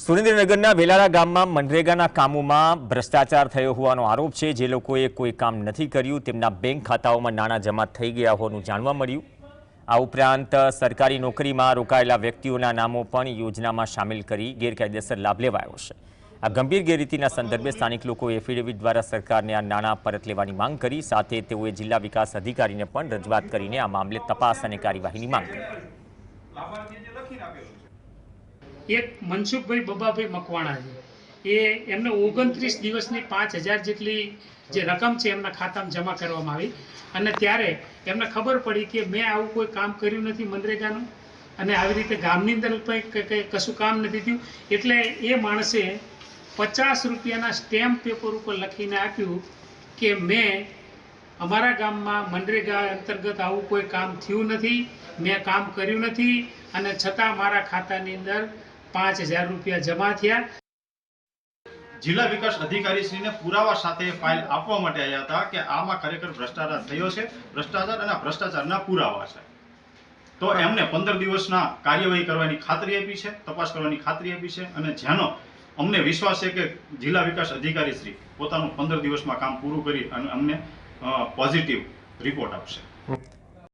સુરેન્દ્રનગરના વેલાળા ગામમાં મનરેગાના કામોમાં ભ્રષ્ટાચાર થયો હોવાનો આરોપ છે. જે લોકોએ કોઈ કામ નથી કર્યું, તેમના બેંક ખાતાઓમાં નાણાં જમા થઈ ગયા હોવાનું જાણવા મળ્યું. આ ઉપરાંત સરકારી નોકરીમાં રોકાયેલા વ્યક્તિઓના નામો પણ યોજનામાં સામેલ કરી ગેરકાયદેસર લાભ લેવાયો છે. આ ગંભીર ગેરરીતિના સંદર્ભે સ્થાનિક લોકોએ એફિડેવિટ દ્વારા સરકારને આ નાણાં પરત લેવાની માંગ કરી. સાથે તેઓએ જિલ્લા વિકાસ અધિકારીને પણ રજૂઆત કરીને આ મામલે તપાસ અને કાર્યવાહીની માંગ કરી. એક મનસુખભાઈ બબાભાઈ મકવાણા છે. એ એમને ઓગણત્રીસ દિવસની પાંચ હજાર જેટલી જે રકમ છે એમના ખાતામાં જમા કરવામાં આવી. અને ત્યારે એમને ખબર પડી કે મેં આવું કોઈ કામ કર્યું નથી મનરેગાનું. અને આવી રીતે ગામની અંદર કંઈ કંઈ- કશું કામ નથી થયું. એટલે એ માણસે પચાસ રૂપિયાના સ્ટેમ્પ પેપર ઉપર લખીને આપ્યું કે મેં અમારા ગામમાં મનરેગા અંતર્ગત આવું કોઈ કામ થયું નથી. મેં કામ કર્યું નથી. અને છતાં મારા ખાતાની અંદર પાંચ હજાર રૂપિયા જમા થયા. જિલ્લા વિકાસ અધિકારીશ્રીને પુરાવા સાથે ફાઇલ આપવા માટે આવ્યા હતા કે આમાં ખરેખર ભ્રષ્ટાચાર થયો છે. ભ્રષ્ટાચાર અને ભ્રષ્ટાચારના પુરાવા છે. તો એમને પંદર દિવસના કાર્યવાહી કરવાની ખાતરી આપી છે, તપાસ કરવાની ખાતરી આપી છે અને જેનો અમને વિશ્વાસ છે કે જિલ્લા વિકાસ અધિકારીશ્રી પોતાનું પંદર દિવસમાં કામ પૂરું કરી અને અમને પોઝિટિવ રિપોર્ટ આપશે.